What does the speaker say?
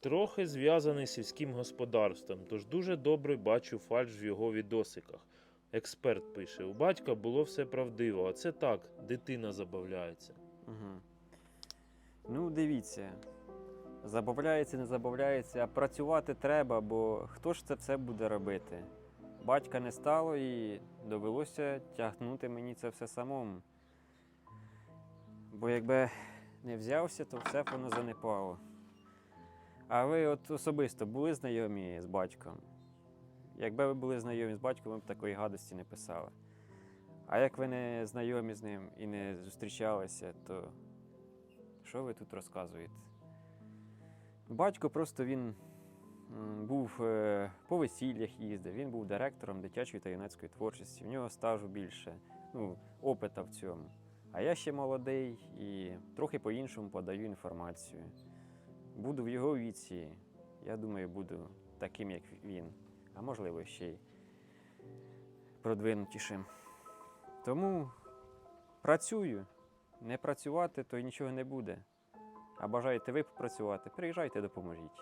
Трохи зв'язаний з сільським господарством, тож дуже добре бачу фальш в його відосиках. Експерт пише: у батька було все правдиво, а це так, дитина забавляється. Угу. Ну, дивіться. Забавляється, не забавляється, а працювати треба, бо хто ж це все буде робити? Батька не стало і довелося тягнути мені це все самому. Бо якби не взявся, то все б воно занепало. А ви от особисто були знайомі з батьком? Якби ви були знайомі з батьком, ви б такої гадості не писали. А як ви не знайомі з ним і не зустрічалися, то що ви тут розказуєте? Батько просто він був е, по весіллях їздив, він був директором дитячої та юнацької творчості, в нього стажу більше, ну, опита в цьому. А я ще молодий і трохи по-іншому подаю інформацію. Буду в його віці, я думаю, буду таким, як він, а можливо ще й продвинутішим. Тому працюю. Не працювати, то й нічого не буде. А бажаєте ви попрацювати, приїжджайте, допоможіть.